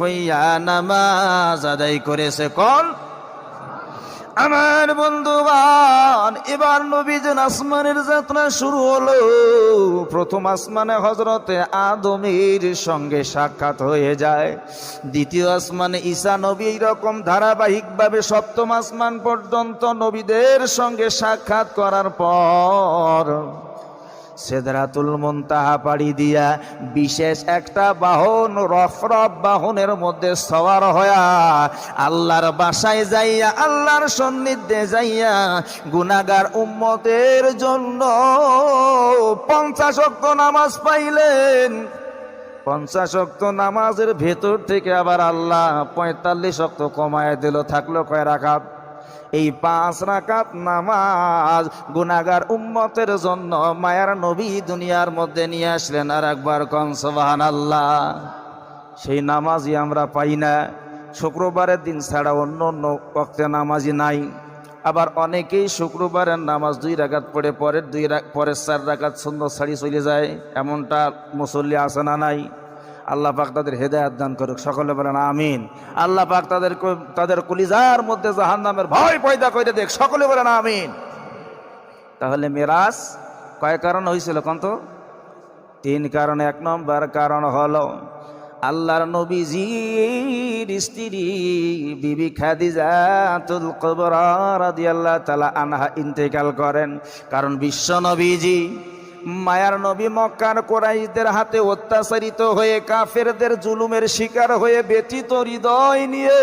হইয়া নামাজ আদায় করেছে কল? আমার বন্ধুবান এবার নবীজন আসমানের যাত্রা শুরু হলো। প্রথম আসমানে হজরতে আদমের সঙ্গে সাক্ষাৎ হয়ে যায়। দ্বিতীয় আসমানে ঈসা নবী এইরকম ধারাবাহিকভাবে সপ্তম আসমান পর্যন্ত নবীদের সঙ্গে সাক্ষাৎ করার পর সেদরাতুল মুনতাহা পাড়ি দিয়া বিশেষ একটা বাহন রফরফ বাহনের মধ্যে সওয়ার হয়া আল্লাহর বাসায় যাইয়া, আল্লাহর সন্নিধ্যে যাইয়া গুনাগার উম্মতের জন্য পঞ্চাশ অক্ত নামাজ পাইলেন। পঞ্চাশ অক্ত নামাজের ভেতর থেকে আবার আল্লাহ পঁয়তাল্লিশ অক্ত কমায় দিল, থাকল কয় রাখাত এই পাঁচ রাকাত নামাজ গুনাগার উম্মতের জন্য মায়ার নবী দুনিয়ার মধ্যে নিয়ে আসলেন আর একবার কন সোবাহান আল্লাহ সেই নামাজই আমরা পাই না। শুক্রবারের দিন ছাড়া অন্য অন্য বক্তে নামাজই নাই। আবার অনেকেই শুক্রবারের নামাজ দুই রাকাত পড়ে, পরের দুই পরের চার রাকাত সুন্দর ছাড়ি চলে যায়। এমনটা মুসল্লি আসে না নাই? আল্লাহ পাক তাদের হেদায়াত দান করুক। সকলে বলেন, আমিন। আল্লাহ পাক তাদের তাদের কলিজার মধ্যে জাহান নামের ভয় পয়দা করে দেখ। সকলে বলেন, আমিন। তাহলে মেরাজ কয় কারণ হয়েছিল কন তো তিন কারণ। এক নম্বর কারণ হলো, আল্লাহর নবীজির স্ত্রী বিবি খাদিজাতুল কুবরা রাদিয়াল্লাহু তাআলা আনহা ইন্তেকাল করেন। কারণ বিশ্ব নবীজি মায়ার নবী মক্কার কোরাইশদের হাতে অত্যাচারিত হয়ে কাফেরদের জুলুমের শিকার হয়ে ব্যথিত হৃদয় নিয়ে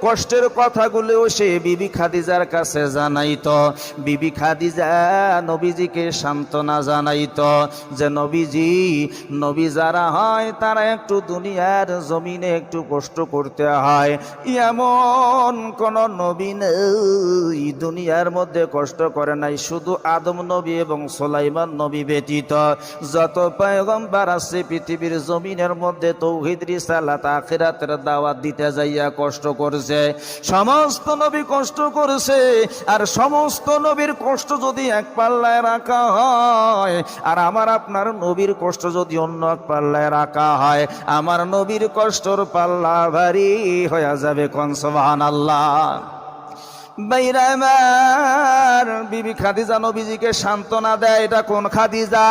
কষ্টের কথাগুলো সে বিবি খাদিজার কাছে জানাইত। বিবি খাদিজা নবীজিকে সান্ত্বনা জানাইত যে, নবীজি, নবী যারা হয় তারা একটু দুনিয়ার জমিনে একটু কষ্ট করতে হয়। এমন কোন নবী নেই দুনিয়ার মধ্যে কষ্ট করে নাই। শুধু আদম নবী এবং সোলাইমান নবী ব্যতীত, যত পয়গম্বার আছে পৃথিবীর জমিনের মধ্যে তৌহিদ, রিসালাত, আখিরাতের দাওয়াত দিতে যাইয়া কষ্ট করছে। সমস্ত নবী কষ্ট করেছে, আর সমস্ত নবীর কষ্ট যদি এক পাল্লায় রাখা হয়, আর আমার আপনার নবীর কষ্ট যদি অন্য এক পাল্লায় রাখা হয়, আমার নবীর কষ্টর পাল্লা ভারী হয়ে যাবে কনসবাহান আল্লাহ বাইরা বিবি খাদিজা নবীজিকে সান্ত্বনা দেয়, এটা কোন খাদিজা?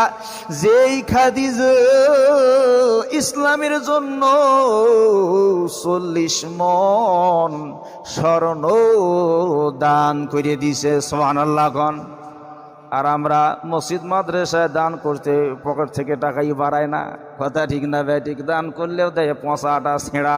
যেই খাদিজা ইসলামের জন্য চল্লিশ মন স্বর্ণ দান করে দিছে সোহান আল্লাহ আর আমরা মসজিদ মাদ্রাসায় দান করতে পকেট থেকে টাকাই বাড়ায় না। কথা ঠিক না ভাই, ঠিক দান করলেও দেয় পঁচাটা ছেঁড়া।